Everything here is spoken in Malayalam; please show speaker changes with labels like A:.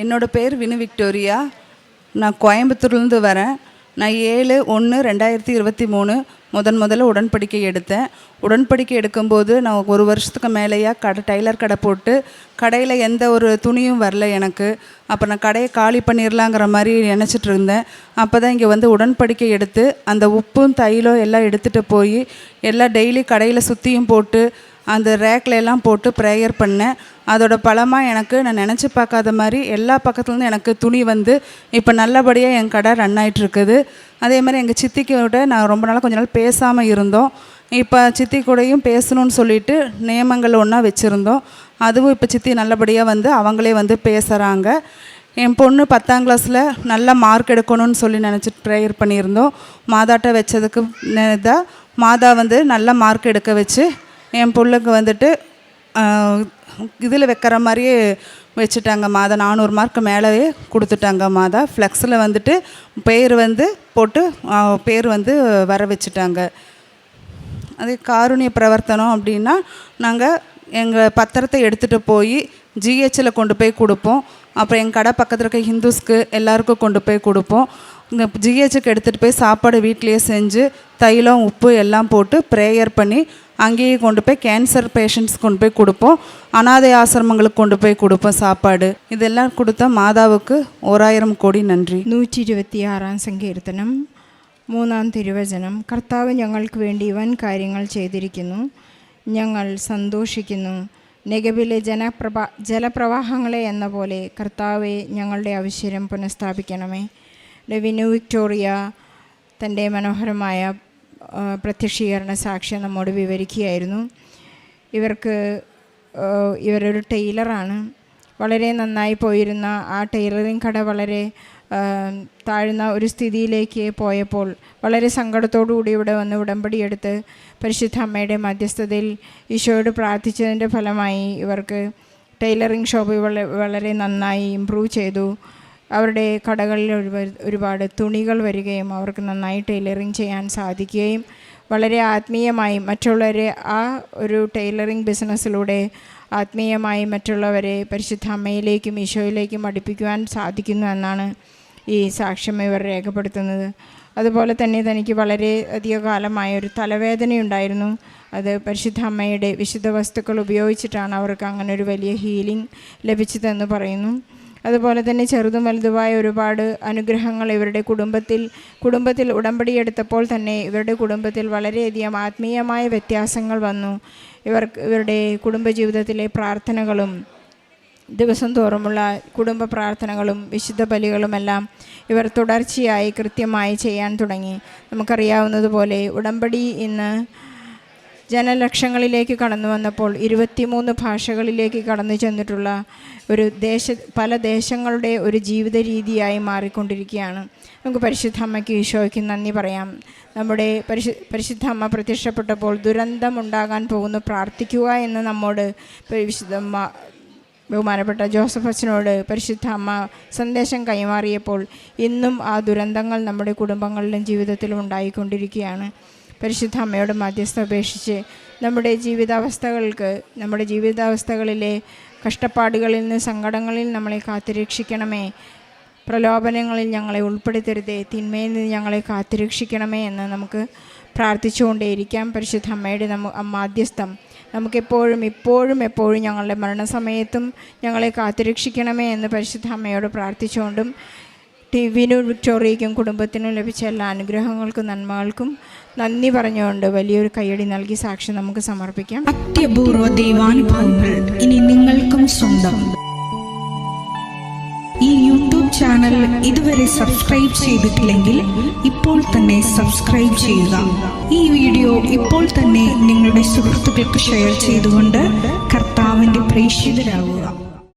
A: என்னோடய பேர் வினு விக்டோரியா. நான் கோயம்புத்தூர்லேருந்து வரேன். நான் ஏழு ஒன்று ரெண்டாயிரத்தி இருபத்தி மூணு முதன் முதல்ல உடன்படிக்கை எடுத்தேன். உடன்படிக்கை எடுக்கும்போது நான் ஒரு வருஷத்துக்கு மேலேயாக கடை டைலர் கடை போட்டு கடையில் எந்த ஒரு துணியும் வரல எனக்கு. அப்போ நான் கடையை காலி பண்ணிடலாங்கிற மாதிரி நினச்சிட்டு இருந்தேன். அப்போ தான் இங்கே வந்து உடன்படிக்கை எடுத்து அந்த உப்பும் தைலம் எல்லாம் எடுத்துகிட்டு போய் எல்லாம் டெய்லி கடையில் சுற்றியும் போட்டு அந்த ரேக்கில் எல்லாம் போட்டு ப்ரேயர் பண்ணேன். அதோட பலமாக எனக்கு நான் நினச்சி பார்க்காத மாதிரி எல்லா பக்கத்துலேருந்து எனக்கு துணி வந்து இப்போ நல்லபடியாக என் கடை ரன் ஆகிட்டுருக்குது அதே மாதிரி எங்கள் சித்திக்கு விட நான் ரொம்ப நாளாக கொஞ்ச நாள் பேசாமல் இருந்தோம். இப்போ சித்தி கூடயும் பேசணும்னு சொல்லிட்டு நியமங்கள் ஒன்றா வச்சுருந்தோம். அதுவும் இப்போ சித்தி நல்லபடியாக வந்து அவங்களே வந்து பேசுகிறாங்க என் பொண்ணு பத்தாம் கிளாஸில் நல்ல மார்க் எடுக்கணும்னு சொல்லி நினச்சிட்டு ப்ரேயர் பண்ணியிருந்தோம். மாதாட்ட வச்சதுக்கு தான் மாதா வந்து நல்ல மார்க் எடுக்க வச்சு என் பிள்ளைக்கு வந்துட்டு இதில் வைக்கிற மாதிரியே வச்சுட்டாங்க மாதா. நானூறு மார்க் மேலேயே கொடுத்துட்டாங்க மாதா. ஃப்ளெக்ஸில் வந்துட்டு பேர் வந்து போட்டு பேர் வந்து வர வச்சுட்டாங்க. அதே காருணிய பிரவர்த்தனம் அப்படின்னா நாங்கள் எங்கள் பத்திரத்தை எடுத்துகிட்டு போய் ஜிஹெச்சில் கொண்டு போய் கொடுப்போம். அப்புறம் எங்கள் கடை பக்கத்தில் இருக்க ஹிந்துஸ்க்கு எல்லாருக்கும் கொண்டு போய் கொடுப்போம். இங்கே ஜிஹெச்சுக்கு எடுத்துகிட்டு போய் சாப்பாடு வீட்டிலேயே செஞ்சு தைலம் உப்பு எல்லாம் போட்டு ப்ரேயர் பண்ணி அங்கேயே கொண்டு போய் கேன்சர் பேஷண்ட்ஸ் கொண்டு போய் கொடுப்போம் அனாதை ஆசிரமங்களுக்கு கொண்டு போய் கொடுப்போம் சாப்பாடு இதெல்லாம் கொடுத்தா மாதாவுக்கு ஓராயிரம் கோடி நன்றி
B: നൂറ്റി ഇരുപത്തിയാറാം സങ്കീർത്തനം മൂന്നാം തിരുവചനം കർത്താവ് ഞങ്ങൾക്ക് വേണ്ടി വൻ കാര്യങ്ങൾ ചെയ്തിരിക്കുന്നു ഞങ്ങൾ സന്തോഷിക്കുന്നു നെഗബിലെ ജനപ്രഭ ജലപ്രവാഹങ്ങളെ എന്ന പോലെ കർത്താവെ ഞങ്ങളുടെ ഐശ്വര്യം പുനഃസ്ഥാപിക്കണമേ വിനു വിക്ടോറിയ തൻ്റെ മനോഹരമായ ആ, പ്രത്യക്ഷീകരണ സാക്ഷ്യം നമ്മോട് വിവരിക്കുകയായിരുന്നു. ഇവർക്ക് ഇവരൊരു ടൈലറാണ് വളരെ നന്നായി പോയിരുന്ന ആ ടൈലറിങ് കട വളരെ താഴ്ന്ന ഒരു സ്ഥിതിയിലേക്ക് പോയപ്പോൾ വളരെ സങ്കടത്തോടുകൂടി ഇവിടെ വന്ന് ഉടമ്പടിയെടുത്ത് പരിശുദ്ധ അമ്മയുടെ മധ്യസ്ഥതയിൽ ഈശോയോട് പ്രാർത്ഥിച്ചതിന്റെ ഫലമായി ഇവർക്ക് ടൈലറിങ് ഷോപ്പ് വളരെ നന്നായി ഇമ്പ്രൂവ് ചെയ്തു. അവരുടെ കടകളിൽ ഒരുപാട് തുണികൾ വരികയും അവർക്ക് നന്നായി ടൈലറിങ് ചെയ്യാൻ സാധിക്കുകയും വളരെ ആത്മീയമായി മറ്റുള്ളവരെ ആ ഒരു ടൈലറിങ് ബിസിനസ്സിലൂടെ ആത്മീയമായി മറ്റുള്ളവരെ പരിശുദ്ധ അമ്മയിലേക്കും ഈശോയിലേക്കും അടുപ്പിക്കുവാൻ സാധിക്കുന്നു എന്നാണ് ഈ സാക്ഷ്യം ഇവർ രേഖപ്പെടുത്തുന്നത്. അതുപോലെ തന്നെ തനിക്ക് വളരെ അധിക കാലമായ ഒരു തലവേദനയുണ്ടായിരുന്നു. അത് പരിശുദ്ധ അമ്മയുടെ വിശുദ്ധ വസ്തുക്കൾ ഉപയോഗിച്ചിട്ടാണ് അവർക്ക് അങ്ങനെ ഒരു വലിയ ഹീലിംഗ് ലഭിച്ചതെന്ന് പറയുന്നു. അതുപോലെ തന്നെ ചെറുതും വലുതുമായ ഒരുപാട് അനുഗ്രഹങ്ങൾ ഇവരുടെ കുടുംബത്തിൽ കുടുംബത്തിൽ ഉടമ്പടിയെടുത്തപ്പോൾ തന്നെ ഇവരുടെ കുടുംബത്തിൽ വളരെയധികം ആത്മീയമായ വ്യത്യാസങ്ങൾ വന്നു. ഇവർ ഇവരുടെ കുടുംബജീവിതത്തിലെ പ്രാർത്ഥനകളും ദിവസം തോറുമുള്ള കുടുംബ പ്രാർത്ഥനകളും വിശുദ്ധ ബലികളുമെല്ലാം ഇവർ തുടർച്ചയായി കൃത്യമായി ചെയ്യാൻ തുടങ്ങി. നമുക്കറിയാവുന്നതുപോലെ ഉടമ്പടി ഇന്ന് ജനലക്ഷങ്ങളിലേക്ക് കടന്നു വന്നപ്പോൾ ഇരുപത്തിമൂന്ന് ഭാഷകളിലേക്ക് കടന്നു ചെന്നിട്ടുള്ള ഒരു ദേശ പല ദേശങ്ങളുടെ ഒരു ജീവിത രീതിയായി മാറിക്കൊണ്ടിരിക്കുകയാണ്. നമുക്ക് പരിശുദ്ധ അമ്മയ്ക്ക് ഈശോയ്ക്ക് നന്ദി പറയാം. നമ്മുടെ പരിശു പരിശുദ്ധ അമ്മ പ്രത്യക്ഷപ്പെട്ടപ്പോൾ ദുരന്തമുണ്ടാകാൻ പോകുന്നു. പ്രാർത്ഥിക്കുക എന്ന് നമ്മോട് വിശുദ്ധ അമ്മ ബഹുമാനപ്പെട്ട ജോസഫ് അച്ഛനോട് പരിശുദ്ധ അമ്മ സന്ദേശം കൈമാറിയപ്പോൾ ഇന്നും ആ ദുരന്തങ്ങൾ നമ്മുടെ കുടുംബങ്ങളിലും ജീവിതത്തിലും ഉണ്ടായിക്കൊണ്ടിരിക്കുകയാണ്. പരിശുദ്ധ അമ്മയോട് മധ്യസ്ഥ അപേക്ഷിച്ച് നമ്മുടെ ജീവിതാവസ്ഥകൾക്ക് നമ്മുടെ ജീവിതാവസ്ഥകളിലെ കഷ്ടപ്പാടുകളിൽ നിന്ന് സങ്കടങ്ങളിൽ നമ്മളെ കാത്തുരക്ഷിക്കണമേ. പ്രലോഭനങ്ങളിൽ ഞങ്ങളെ ഉൾപ്പെടുത്തരുതേ. തിന്മയിൽ നിന്ന് ഞങ്ങളെ കാത്തുരക്ഷിക്കണമേ എന്ന് നമുക്ക് പ്രാർത്ഥിച്ചുകൊണ്ടേയിരിക്കാം. പരിശുദ്ധ അമ്മയുടെ നമ്മ മാധ്യസ്ഥം. നമുക്കെപ്പോഴും ഇപ്പോഴും എപ്പോഴും ഞങ്ങളുടെ മരണസമയത്തും ഞങ്ങളെ കാത്തുരക്ഷിക്കണമേ എന്ന് പരിശുദ്ധ അമ്മയോട് പ്രാർത്ഥിച്ചുകൊണ്ടും വിനു വിക്ടോറിയയ്ക്കും കുടുംബത്തിനും ലഭിച്ച എല്ലാ അനുഗ്രഹങ്ങൾക്കും നന്മകൾക്കും നന്ദി പറഞ്ഞുകൊണ്ട് വലിയൊരു കൈയടി നൽകി സാക്ഷി നമുക്ക് സമർപ്പിക്കാം.
C: അത്യപൂർവ ദൈവാനുഭവങ്ങൾ ഇനി നിങ്ങൾക്കും സ്വന്തം. ഈ യൂട്യൂബ് ചാനൽ ഇതുവരെ സബ്സ്ക്രൈബ് ചെയ്തിട്ടില്ലെങ്കിൽ ഇപ്പോൾ തന്നെ സബ്സ്ക്രൈബ് ചെയ്യുക. ഈ വീഡിയോ ഇപ്പോൾ തന്നെ നിങ്ങളുടെ സുഹൃത്തുക്കൾക്ക് ഷെയർ ചെയ്തുകൊണ്ട് കർത്താവിന്റെ പ്രേക്ഷിതരാകുക